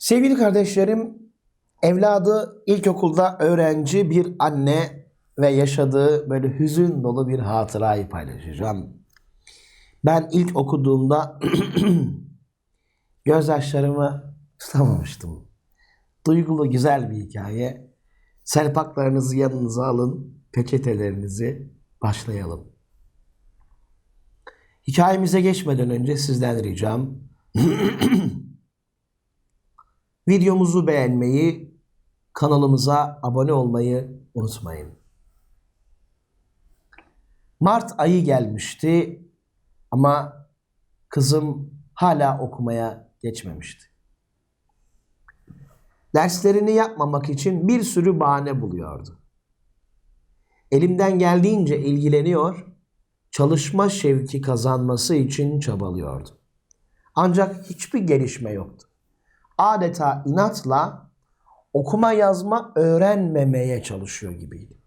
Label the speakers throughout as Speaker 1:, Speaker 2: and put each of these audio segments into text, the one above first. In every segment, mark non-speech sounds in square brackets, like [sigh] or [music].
Speaker 1: Sevgili kardeşlerim, evladı ilkokulda öğrenci bir anne ve yaşadığı böyle hüzün dolu bir hatırayı paylaşacağım. Ben ilk okuduğumda [clears throat] gözyaşlarımı tutamamıştım. Duygulu güzel bir hikaye. Serpaklarınızı yanınıza alın, peçetelerinizi başlayalım. Hikayemize geçmeden önce sizden ricam [clears throat] videomuzu beğenmeyi, kanalımıza abone olmayı unutmayın. Mart ayı gelmişti ama kızım hala okumaya geçmemişti. Derslerini yapmamak için bir sürü bahane buluyordu. Elimden geldiğince ilgileniyor, çalışma şevki kazanması için çabalıyordu. Ancak hiçbir gelişme yoktu. Adeta inatla okuma yazma öğrenmemeye çalışıyor gibiydi.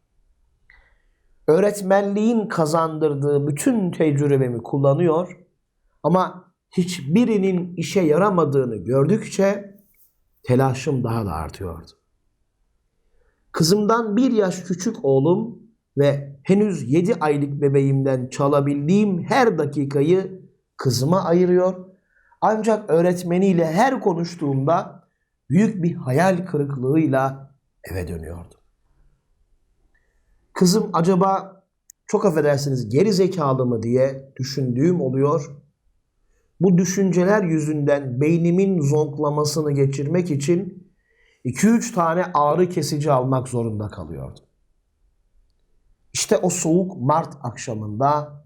Speaker 1: Öğretmenliğin kazandırdığı bütün tecrübemi kullanıyor ama hiçbirinin işe yaramadığını gördükçe telaşım daha da artıyordu. Kızımdan bir yaş küçük oğlum ve henüz 7 aylık bebeğimden çalabildiğim her dakikayı kızıma ayırıyor. Ancak öğretmeniyle her konuştuğumda büyük bir hayal kırıklığıyla eve dönüyordu. Kızım acaba çok affedersiniz geri zekalı mı diye düşündüğüm oluyor. Bu düşünceler yüzünden beynimin zonklamasını geçirmek için 2-3 tane ağrı kesici almak zorunda kalıyordum. İşte o soğuk Mart akşamında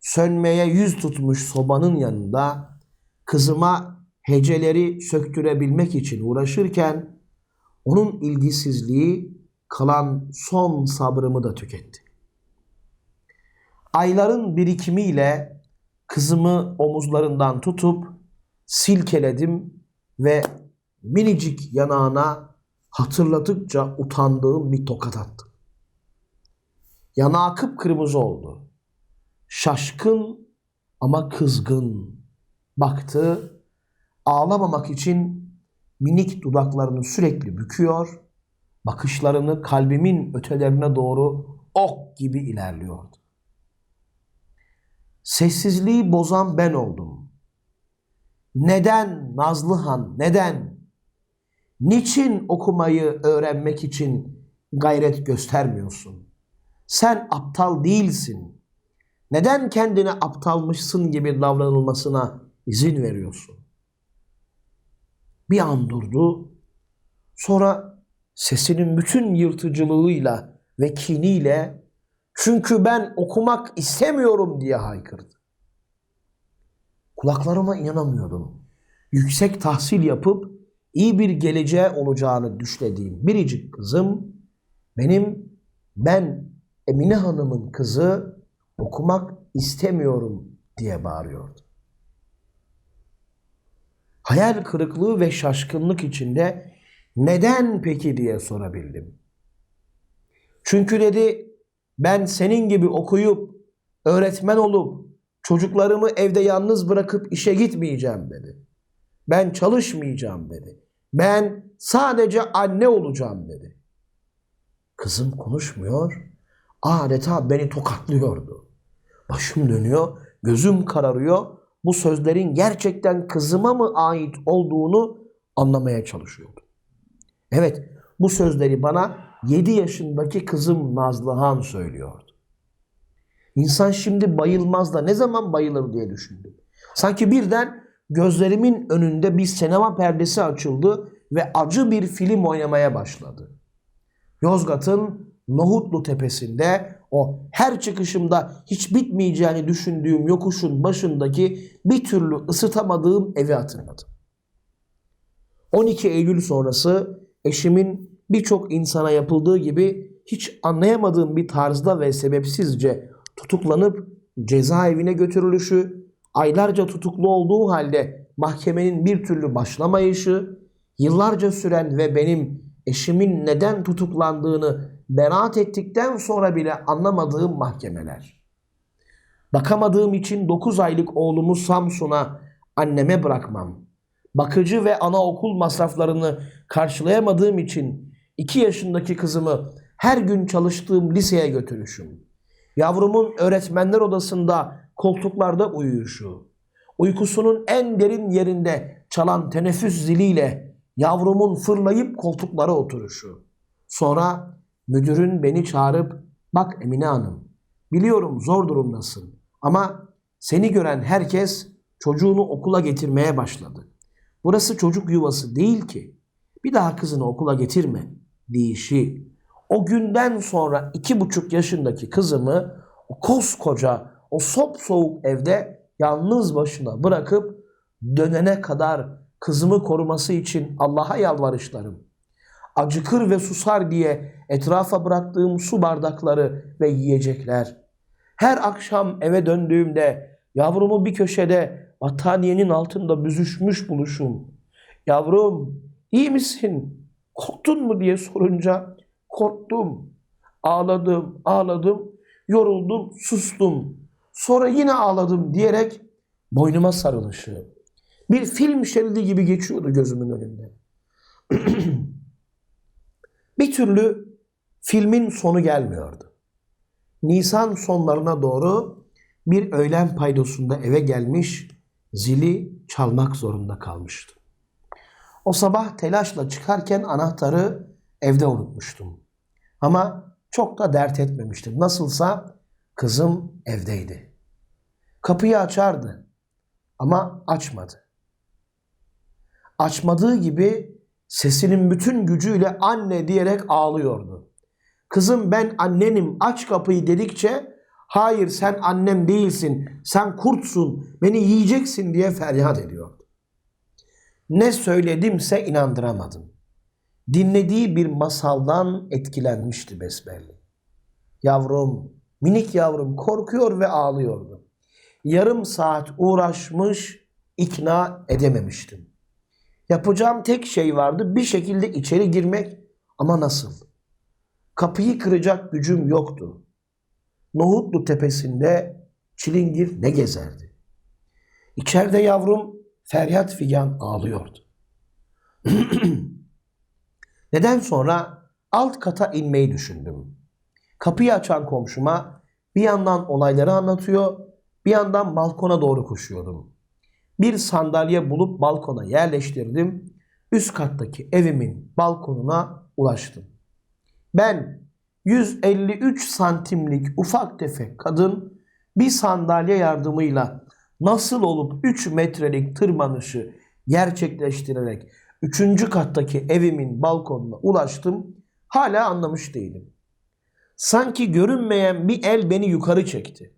Speaker 1: sönmeye yüz tutmuş sobanın yanında kızıma heceleri söktürebilmek için uğraşırken onun ilgisizliği kalan son sabrımı da tüketti. Ayların birikimiyle kızımı omuzlarından tutup silkeledim ve minicik yanağına hatırladıkça utandığım bir tokat attım. Yanağı kıpkırmızı oldu. Şaşkın ama kızgın baktı. Ağlamamak için minik dudaklarını sürekli büküyor. Bakışlarını kalbimin ötelerine doğru ok gibi ilerliyordu. Sessizliği bozan ben oldum. Neden Nazlıhan, neden? Niçin okumayı öğrenmek için gayret göstermiyorsun? Sen aptal değilsin. Neden kendine aptalmışsın gibi davranılmasına izin veriyorsun? Bir an durdu. Sonra sesinin bütün yırtıcılığıyla ve kiniyle çünkü ben okumak istemiyorum diye haykırdı. Kulaklarıma inanamıyordum. Yüksek tahsil yapıp iyi bir geleceğe olacağını düşlediğim biricik kızım benim ben Emine Hanım'ın kızı okumak istemiyorum diye bağırıyordu. Hayal kırıklığı ve şaşkınlık içinde neden peki diye sorabildim. Çünkü dedi ben senin gibi okuyup öğretmen olup çocuklarımı evde yalnız bırakıp işe gitmeyeceğim dedi. Ben çalışmayacağım dedi. Ben sadece anne olacağım dedi. Kızım konuşmuyor. Adeta beni tokatlıyordu. Başım dönüyor, gözüm kararıyor. Bu sözlerin gerçekten kızıma mı ait olduğunu anlamaya çalışıyordum. Evet, bu sözleri bana 7 yaşındaki kızım Nazlıhan söylüyordu. İnsan şimdi bayılmaz da ne zaman bayılır diye düşündüm. Sanki birden gözlerimin önünde bir sinema perdesi açıldı ve acı bir film oynamaya başladı. Yozgat'ın Nohutlu Tepesi'nde o her çıkışımda hiç bitmeyeceğini düşündüğüm yokuşun başındaki bir türlü ısıtamadığım evi hatırladım. 12 Eylül sonrası eşimin birçok insana yapıldığı gibi hiç anlayamadığım bir tarzda ve sebepsizce tutuklanıp cezaevine götürülüşü, aylarca tutuklu olduğu halde mahkemenin bir türlü başlamayışı, yıllarca süren ve benim eşimin neden tutuklandığını beraat ettikten sonra bile anlamadığım mahkemeler. Bakamadığım için 9 aylık oğlumu Samsun'a anneme bırakmam. bakıcı ve anaokul masraflarını karşılayamadığım için 2 yaşındaki kızımı her gün çalıştığım liseye götürüşüm. Yavrumun öğretmenler odasında koltuklarda uyuyuşu. Uykusunun en derin yerinde çalan teneffüs ziliyle yavrumun fırlayıp koltuklara oturuşu. Sonra müdürün beni çağırıp bak Emine Hanım biliyorum zor durumdasın ama seni gören herkes çocuğunu okula getirmeye başladı. Burası çocuk yuvası değil ki. Bir daha kızını okula getirme deyişi. O günden sonra iki buçuk yaşındaki kızımı o koskoca, o sop soğuk evde yalnız başına bırakıp dönene kadar kızımı koruması için Allah'a yalvarışlarım. Acıkır ve susar diye etrafa bıraktığım su bardakları ve yiyecekler. Her akşam eve döndüğümde yavrumu bir köşede battaniyenin altında büzüşmüş buluşum. Yavrum iyi misin? Korktun mu diye sorunca korktum. Ağladım, ağladım, yoruldum, sustum. Sonra yine ağladım diyerek boynuma sarılışı. Bir film şeridi gibi geçiyordu gözümün önünde. [clears throat] bir türlü filmin sonu gelmiyordu. Nisan sonlarına doğru bir öğlen paydosunda eve gelmiş zili çalmak zorunda kalmıştım. O sabah telaşla çıkarken anahtarı evde unutmuştum. Ama çok da dert etmemiştim. Nasılsa kızım evdeydi. Kapıyı açardı ama açmadı. Açmadığı gibi sesinin bütün gücüyle anne diyerek ağlıyordu. Kızım ben annenim aç kapıyı dedikçe hayır sen annem değilsin sen kurtsun beni yiyeceksin diye feryat ediyordu. Ne söyledimse inandıramadım. Dinlediği bir masaldan etkilenmişti besbelli. Yavrum, minik yavrum korkuyor ve ağlıyordu. Yarım saat uğraşmış, ikna edememiştim. Yapacağım tek şey vardı bir şekilde içeri girmek ama nasıl? Kapıyı kıracak gücüm yoktu. Nohutlu tepesinde çilingir ne gezerdi? İçeride yavrum feryat figan ağlıyordu. [clears throat] Neden sonra alt kata inmeyi düşündüm. Kapıyı açan komşuma bir yandan olayları anlatıyor, bir yandan balkona doğru koşuyordum. Bir sandalye bulup balkona yerleştirdim. Üst kattaki evimin balkonuna ulaştım. Ben 153 santimlik ufak tefek kadın bir sandalye yardımıyla nasıl olup 3 metrelik tırmanışı gerçekleştirerek 3. kattaki evimin balkonuna ulaştım. Hala anlamış değilim. Sanki görünmeyen bir el beni yukarı çekti.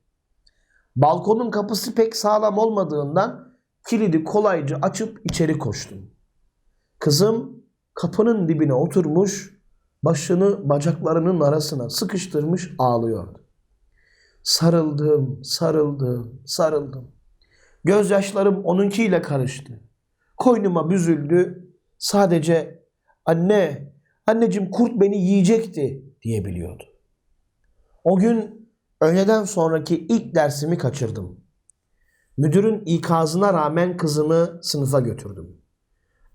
Speaker 1: Balkonun kapısı pek sağlam olmadığından kilidi kolayca açıp içeri koştum. Kızım kapının dibine oturmuş, başını bacaklarının arasına sıkıştırmış ağlıyordu. Sarıldım, sarıldım, sarıldım. Gözyaşlarım onunkiyle karıştı. Koynuma büzüldü. Sadece anne, anneciğim kurt beni yiyecekti diyebiliyordu. O gün öğleden sonraki ilk dersimi kaçırdım. Müdürün ikazına rağmen kızımı sınıfa götürdüm.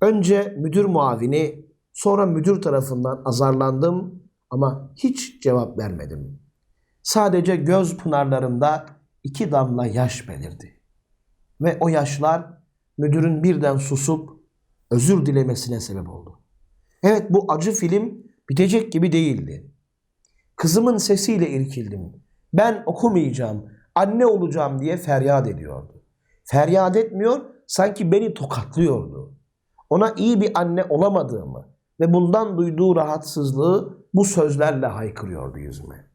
Speaker 1: Önce müdür muavini, sonra müdür tarafından azarlandım ama hiç cevap vermedim. Sadece göz pınarlarımda iki damla yaş belirdi. Ve o yaşlar müdürün birden susup özür dilemesine sebep oldu. Evet bu acı film bitecek gibi değildi. Kızımın sesiyle irkildim. Ben okumayacağım, anne olacağım diye feryat ediyordu. Feryat etmiyor, sanki beni tokatlıyordu. Ona iyi bir anne olamadığımı ve bundan duyduğu rahatsızlığı bu sözlerle haykırıyordu yüzüme.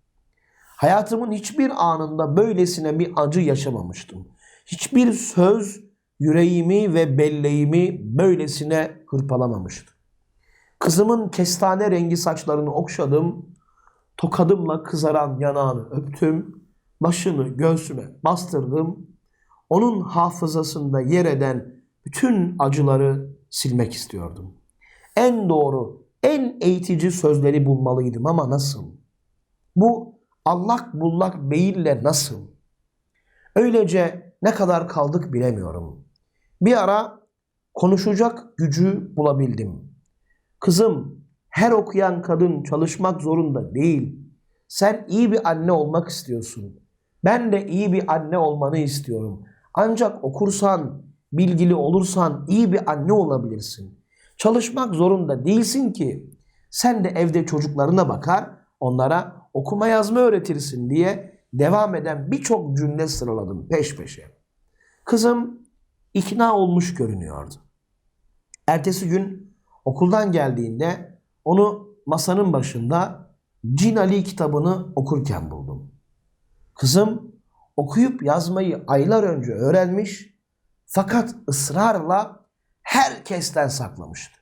Speaker 1: Hayatımın hiçbir anında böylesine bir acı yaşamamıştım. Hiçbir söz yüreğimi ve belleğimi böylesine hırpalamamıştı. Kızımın kestane rengi saçlarını okşadım, tokadımla kızaran yanağını öptüm, başını göğsüme bastırdım. Onun hafızasında yer eden bütün acıları silmek istiyordum. En doğru, en eğitici sözleri bulmalıydım ama nasıl? Bu allak bullak beyille nasıl? Öylece ne kadar kaldık bilemiyorum. Bir ara konuşacak gücü bulabildim. Kızım, her okuyan kadın çalışmak zorunda değil. Sen iyi bir anne olmak istiyorsun. Ben de iyi bir anne olmanı istiyorum. Ancak okursan, bilgili olursan iyi bir anne olabilirsin. Çalışmak zorunda değilsin ki. Sen de evde çocuklarına bakar, onlara okuma yazma öğretirsin diye devam eden birçok cümle sıraladım peş peşe. Kızım ikna olmuş görünüyordu. Ertesi gün okuldan geldiğinde onu masanın başında Cin Ali kitabını okurken buldum. Kızım okuyup yazmayı aylar önce öğrenmiş fakat ısrarla herkesten saklamıştı.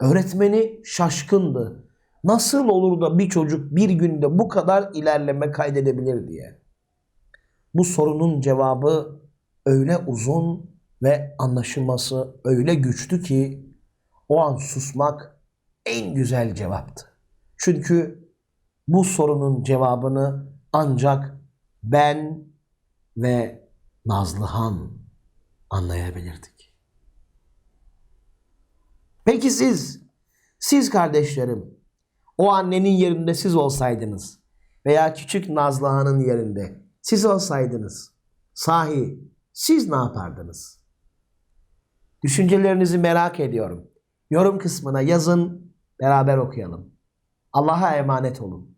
Speaker 1: Öğretmeni şaşkındı. Nasıl olur da bir çocuk bir günde bu kadar ilerleme kaydedebilir diye. Bu sorunun cevabı öyle uzun ve anlaşılması öyle güçtü ki o an susmak en güzel cevaptı. Çünkü bu sorunun cevabını ancak ben ve Nazlıhan anlayabilirdik. Peki siz, siz kardeşlerim, o annenin yerinde siz olsaydınız veya küçük Nazlıhan'ın yerinde siz olsaydınız, sahi siz ne yapardınız? Düşüncelerinizi merak ediyorum. Yorum kısmına yazın, beraber okuyalım. Allah'a emanet olun.